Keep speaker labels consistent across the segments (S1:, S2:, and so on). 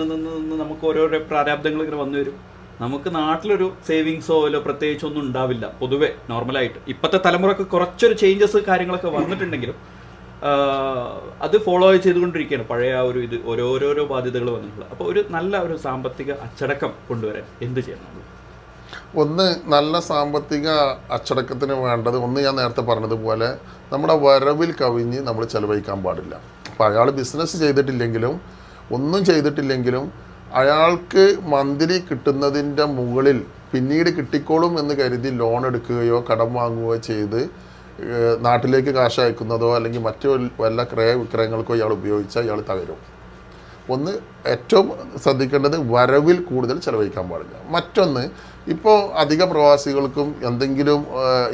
S1: നിന്ന് നിന്ന് നിന്ന് നമുക്ക് ഓരോരോ പ്രാരാബ്ദങ്ങൾ ഇങ്ങനെ വന്നു വരും. നമുക്ക് നാട്ടിലൊരു സേവിങ്സോ അല്ലോ പ്രത്യേകിച്ച് ഒന്നും ഉണ്ടാവില്ല. പൊതുവെ നോർമലായിട്ട്. ഇപ്പോഴത്തെ തലമുറയ്ക്ക് കുറച്ചൊരു ചേഞ്ചസ് കാര്യങ്ങളൊക്കെ വന്നിട്ടുണ്ടെങ്കിലും അത് ഫോളോ ചെയ്തുകൊണ്ടിരിക്കുകയാണ് പഴയ ആ ഒരു ഇത് ഓരോരോരോ ബാധ്യതകൾ വന്നിട്ടുള്ളത്. അപ്പോൾ ഒരു നല്ല ഒരു സാമ്പത്തിക അച്ചടക്കം കൊണ്ടുവരാൻ എന്ത് ചെയ്യണം
S2: ഒന്ന് നല്ല സാമ്പത്തിക അച്ചടക്കത്തിന് വേണ്ടത് ഒന്ന് ഞാൻ നേരത്തെ പറഞ്ഞതുപോലെ നമ്മുടെ വരവിൽ കവിഞ്ഞ് നമ്മൾ ചെലവഴിക്കാൻ പാടില്ല. അപ്പോൾ അയാൾ ബിസിനസ് ചെയ്തിട്ടില്ലെങ്കിലും ഒന്നും ചെയ്തിട്ടില്ലെങ്കിലും അയാൾക്ക് മന്ത്ലി കിട്ടുന്നതിന്റെ മുകളിൽ പിന്നീട് കിട്ടിക്കോളും എന്ന് കരുതി ലോൺ എടുക്കുകയോ കടം വാങ്ങുകയോ ചെയ്ത് നാട്ടിലേക്ക് കാശ് അയക്കുന്നതോ അല്ലെങ്കിൽ മറ്റു വല്ല ക്രയ വിക്രയങ്ങൾക്കോ ഇയാൾ ഉപയോഗിച്ചാൽ ഇയാൾ തകരും. ഒന്ന് ഏറ്റവും ശ്രദ്ധിക്കേണ്ടത് വരവിൽ കൂടുതൽ ചെലവഴിക്കാൻ പാടില്ല. മറ്റൊന്ന് ഇപ്പോൾ അധിക പ്രവാസികൾക്കും എന്തെങ്കിലും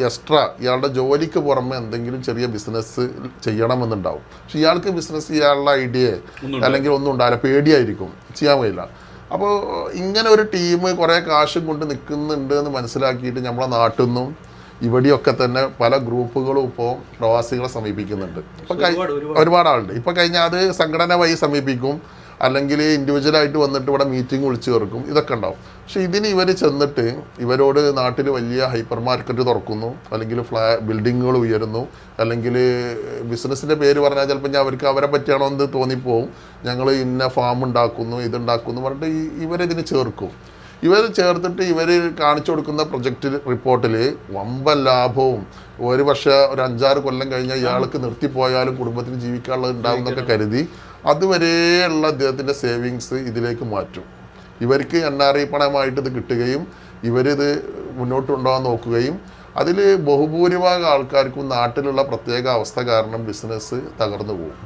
S2: എക്സ്ട്രാ ഇയാളുടെ ജോലിക്ക് പുറമെ എന്തെങ്കിലും ചെറിയ ബിസിനസ് ചെയ്യണമെന്നുണ്ടാവും. പക്ഷെ ഇയാൾക്ക് ബിസിനസ് ചെയ്യാനുള്ള ഐഡിയ അല്ലെങ്കിൽ ഒന്നും ഉണ്ടാവില്ല പേടിയായിരിക്കും ചെയ്യാൻ കഴിയില്ല അപ്പോൾ ഇങ്ങനെ ഒരു ടീം കുറേ കാശും കൊണ്ട് നിൽക്കുന്നുണ്ട് എന്ന് മനസ്സിലാക്കിയിട്ട് നമ്മളെ നാട്ടിൽ നിന്നും ഇവിടെയൊക്കെ തന്നെ പല ഗ്രൂപ്പുകളും ഇപ്പോൾ പ്രവാസികളെ സമീപിക്കുന്നുണ്ട്. ഇപ്പം
S1: ഒരുപാട്
S2: ആളുണ്ട്. ഇപ്പം കഴിഞ്ഞാൽ അത് സംഘടന വഴി സമീപിക്കും. അല്ലെങ്കിൽ ഇൻഡിവിജ്വലായിട്ട് വന്നിട്ട് ഇവിടെ മീറ്റിംഗ് വിളിച്ചു ചേർക്കും ഇതൊക്കെ ഉണ്ടാവും. പക്ഷെ ഇതിന് ഇവർ ചെന്നിട്ട് ഇവരോട് നാട്ടിൽ വലിയ ഹൈപ്പർ മാർക്കറ്റ് തുറക്കുന്നു. അല്ലെങ്കിൽ ഫ്ലാ ബിൽഡിങ്ങുകൾ ഉയരുന്നു. അല്ലെങ്കിൽ ബിസിനസ്സിന്റെ പേര് പറഞ്ഞാൽ ചിലപ്പോൾ ഞാൻ അവർക്ക് അവരെ പറ്റിയാണോ എന്ന് തോന്നിപ്പോവും. ഞങ്ങൾ ഇന്ന ഫാം ഉണ്ടാക്കുന്നു ഇതുണ്ടാക്കുന്നു പറഞ്ഞിട്ട് ഇവരിതിന് ചേർക്കും. ഇവർ ചേർത്തിട്ട് ഇവർ കാണിച്ചു കൊടുക്കുന്ന പ്രൊജക്റ്റ് റിപ്പോർട്ടിൽ വമ്പൻ ലാഭവും ഒരു പക്ഷേ ഒരു അഞ്ചാറ് കൊല്ലം കഴിഞ്ഞാൽ ഇയാൾക്ക് നിർത്തിപ്പോയാലും കുടുംബത്തിന് ജീവിക്കാനുള്ളത് ഉണ്ടാവും എന്നൊക്കെ കരുതി അതുവരെയുള്ള അദ്ദേഹത്തിന്റെ സേവിങ്സ് ഇതിലേക്ക് മാറ്റും. ഇവർക്ക് എൻ ആർ ഐ പണമായിട്ട് ഇത് കിട്ടുകയും ഇവരിത് മുന്നോട്ട് കൊണ്ടുപോകാൻ നോക്കുകയും അതിൽ ബഹുഭൂരിഭാഗം ആൾക്കാർക്കും നാട്ടിലുള്ള പ്രത്യേക അവസ്ഥ കാരണം ബിസിനസ് തകർന്നു പോകും.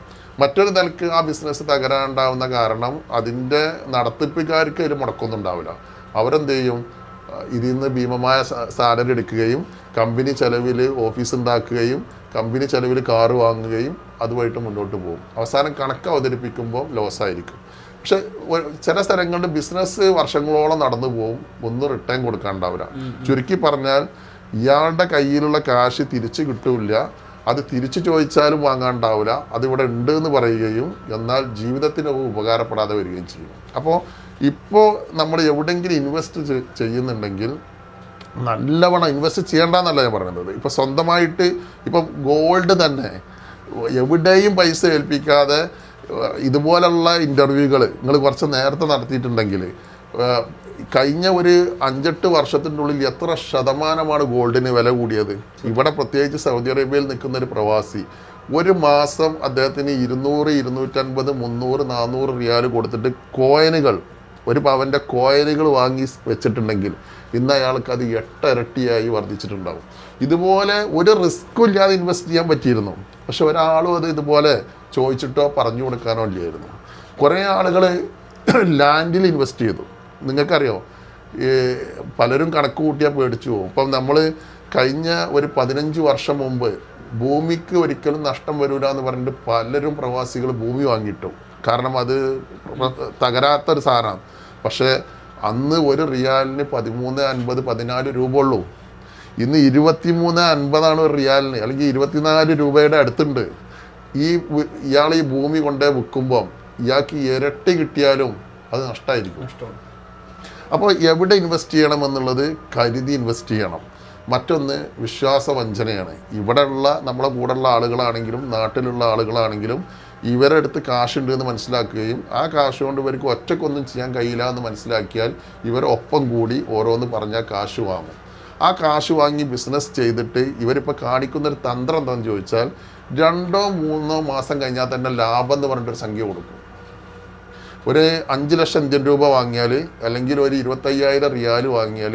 S2: മറ്റൊരു നിലയ്ക്ക് ആ ബിസിനസ് തകരാനുണ്ടാവുന്ന കാരണം അതിന്റെ നടത്തിപ്പുകാർക്ക് അതിൽ മുടക്കൊന്നും ഉണ്ടാവില്ല. അവരെന്ത് ചെയ്യും? ഇതിൽ നിന്ന് ഭീമമായ സാലറി എടുക്കുകയും കമ്പനി ചെലവിൽ ഓഫീസ് ഉണ്ടാക്കുകയും കമ്പനി ചെലവിൽ കാറ് വാങ്ങുകയും അതുമായിട്ട് മുന്നോട്ട് പോകും. അവസാനം കണക്ക് അവതരിപ്പിക്കുമ്പോൾ ലോസ് ആയിരിക്കും. പക്ഷെ ചില സ്ഥലങ്ങളിൽ ബിസിനസ് വർഷങ്ങളോളം നടന്നു പോകും. ഒന്നും റിട്ടേൺ കൊടുക്കാണ്ടാവില്ല. ചുരുക്കി പറഞ്ഞാൽ ഇയാളുടെ കയ്യിലുള്ള കാശ് തിരിച്ചു കിട്ടില്ല. അത് തിരിച്ചു ചോദിച്ചാലും വാങ്ങാണ്ടാവില്ല. അതിവിടെ ഉണ്ട് എന്ന് പറയുകയും എന്നാൽ ജീവിതത്തിന് ഉപകാരപ്പെടാതെ വരികയും ചെയ്യും. അപ്പോൾ ഇപ്പോൾ നമ്മൾ എവിടെയെങ്കിലും ഇൻവെസ്റ്റ് ചെയ്യുന്നുണ്ടെങ്കിൽ നല്ലവണ്ണം ഇൻവെസ്റ്റ് ചെയ്യേണ്ടെന്നല്ല ഞാൻ പറയുന്നത്. ഇപ്പോൾ സ്വന്തമായിട്ട് ഇപ്പം ഗോൾഡ് തന്നെ. എവിടെയും പൈസ ഏൽപ്പിക്കാതെ ഇതുപോലുള്ള ഇന്റർവ്യൂകൾ നിങ്ങൾ കുറച്ച് നേരത്തെ നടത്തിയിട്ടുണ്ടെങ്കിൽ കഴിഞ്ഞ ഒരു അഞ്ചെട്ട് വർഷത്തിന്റെ ഉള്ളിൽ എത്ര ശതമാനമാണ് ഗോൾഡിന് വില കൂടിയത്? ഇവിടെ പ്രത്യേകിച്ച് സൗദി അറേബ്യയിൽ നിൽക്കുന്ന ഒരു പ്രവാസി ഒരു മാസം അദ്ദേഹത്തിന് ഇരുന്നൂറ് ഇരുന്നൂറ്റൻപത് മുന്നൂറ് നാനൂറ് റിയാൽ കൊടുത്തിട്ട് കോയിനുകൾ ഒരു പവന്റെ കോയിനുകൾ വാങ്ങി വെച്ചിട്ടുണ്ടെങ്കിൽ ഇന്ന് അയാൾക്ക് അത് എട്ടരട്ടിയായി വർദ്ധിച്ചിട്ടുണ്ടാവും. ഇതുപോലെ ഒരു റിസ്ക്കും ഇല്ലാതെ ഇൻവെസ്റ്റ് ചെയ്യാൻ പറ്റിയിരുന്നു. പക്ഷെ ഒരാളും അത് ഇതുപോലെ ചോദിച്ചിട്ടോ പറഞ്ഞു കൊടുക്കാനോ ഇല്ലായിരുന്നു. കുറേ ആളുകൾ ലാൻഡിൽ ഇൻവെസ്റ്റ് ചെയ്തു. നിങ്ങൾക്കറിയോ? പലരും കണക്ക് കൂട്ടിയാൽ പേടിച്ചു പോകും. ഇപ്പം നമ്മൾ കഴിഞ്ഞ ഒരു പതിനഞ്ച് വർഷം മുമ്പ് ഭൂമിക്ക് ഒരിക്കലും നഷ്ടം വരില്ല എന്ന് പറഞ്ഞിട്ട് പലരും പ്രവാസികൾ ഭൂമി വാങ്ങിയിട്ടു. കാരണം അത് തകരാത്തൊരു സാധനമാണ്. പക്ഷേ അന്ന് ഒരു റിയാലിന് പതിമൂന്ന് അൻപത് പതിനാല് രൂപ ഉള്ളൂ ഇന്ന് ഇരുപത്തിമൂന്ന് അൻപതാണ് ഒരു റിയാലിന് അല്ലെങ്കിൽ ഇരുപത്തിനാല് രൂപയുടെ അടുത്തുണ്ട്. ഈ ഇയാൾ ഈ ഭൂമി കൊണ്ടേ വിൽക്കുമ്പം ഇയാൾക്ക് ഇരട്ടി കിട്ടിയാലും അത് നഷ്ടമായിരിക്കും. അപ്പോൾ എവിടെ ഇൻവെസ്റ്റ് ചെയ്യണം എന്നുള്ളത് കരുതി ഇൻവെസ്റ്റ് ചെയ്യണം. മറ്റൊന്ന് വിശ്വാസവഞ്ചനയാണ്. ഇവിടെയുള്ള നമ്മുടെ കൂടെയുള്ള ആളുകളാണെങ്കിലും നാട്ടിലുള്ള ആളുകളാണെങ്കിലും ഇവരുടെ അടുത്ത് കാശുണ്ട് എന്ന് മനസ്സിലാക്കുകയും ആ കാശ് കൊണ്ട് ഇവർക്ക് ഒറ്റക്കൊന്നും ചെയ്യാൻ കഴിയില്ല എന്ന് മനസ്സിലാക്കിയാൽ ഇവർ ഒപ്പം കൂടി ഓരോന്ന് പറഞ്ഞാൽ കാശ് വാങ്ങും. ആ കാശ് വാങ്ങി ബിസിനസ് ചെയ്തിട്ട് ഇവരിപ്പോൾ കാണിക്കുന്നൊരു തന്ത്രം എന്താണെന്ന് ചോദിച്ചാൽ രണ്ടോ മൂന്നോ മാസം കഴിഞ്ഞാൽ തന്നെ ലാഭം എന്ന് പറഞ്ഞിട്ടൊരു സംഖ്യ കൊടുക്കും. ഒരു അഞ്ച് ലക്ഷം ഇന്ത്യൻ രൂപ വാങ്ങിയാൽ അല്ലെങ്കിൽ ഒരു ഇരുപത്തയ്യായിരം റിയാൽ വാങ്ങിയാൽ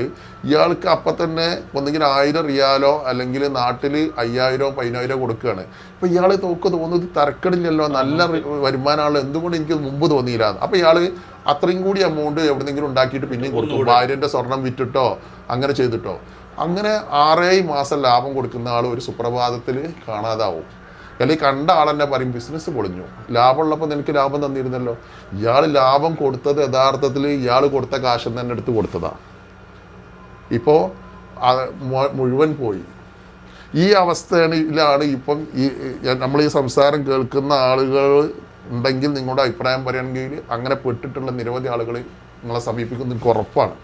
S2: ഇയാൾക്ക് അപ്പം തന്നെ ഒന്നുകിൽ ആയിരം റിയാലോ അല്ലെങ്കിൽ നാട്ടിൽ അയ്യായിരോ പതിനായിരോ കൊടുക്കുകയാണ്. അപ്പം ഇയാൾ തോക്ക് തോന്നുന്നത് തരക്കടില്ലല്ലോ നല്ല വരുമാനമാണല്ലോ എന്തുകൊണ്ട് എനിക്ക് മുമ്പ് തോന്നിയില്ല അപ്പം ഇയാൾ അത്രയും കൂടി എമൗണ്ട് എവിടെന്നെങ്കിലും ഉണ്ടാക്കിയിട്ട് പിന്നെയും കൊടുക്കും ഭാര്യന്റെ സ്വർണം വിറ്റിട്ടോ അങ്ങനെ ചെയ്തിട്ടോ. അങ്ങനെ ആറേഴ് മാസം ലാഭം കൊടുക്കുന്ന ആൾ ഒരു സുപ്രഭാതത്തിൽ കാണാതാവും. അല്ലെങ്കിൽ കണ്ട ആൾ തന്നെ പറയും ബിസിനസ് പൊളിഞ്ഞു. ലാഭമുള്ളപ്പോൾ നിനക്ക് ലാഭം തന്നിരുന്നല്ലോ. ഇയാൾ ലാഭം കൊടുത്തത് യഥാർത്ഥത്തിൽ ഇയാൾ കൊടുത്ത കാശ് തന്നെ എടുത്ത് കൊടുത്തതാണ് ഇപ്പോൾ മുഴുവൻ പോയി. ഈ അവസ്ഥയിലാണ് ഇപ്പം ഈ നമ്മൾ ഈ സംസാരം കേൾക്കുന്ന ആളുകൾ ഉണ്ടെങ്കിൽ നിങ്ങളുടെ അഭിപ്രായം പറയുകയാണെങ്കിൽ അങ്ങനെ പെട്ടിട്ടുള്ള നിരവധി ആളുകൾ നിങ്ങളെ സമീപിക്കുന്ന ഉറപ്പാണ്.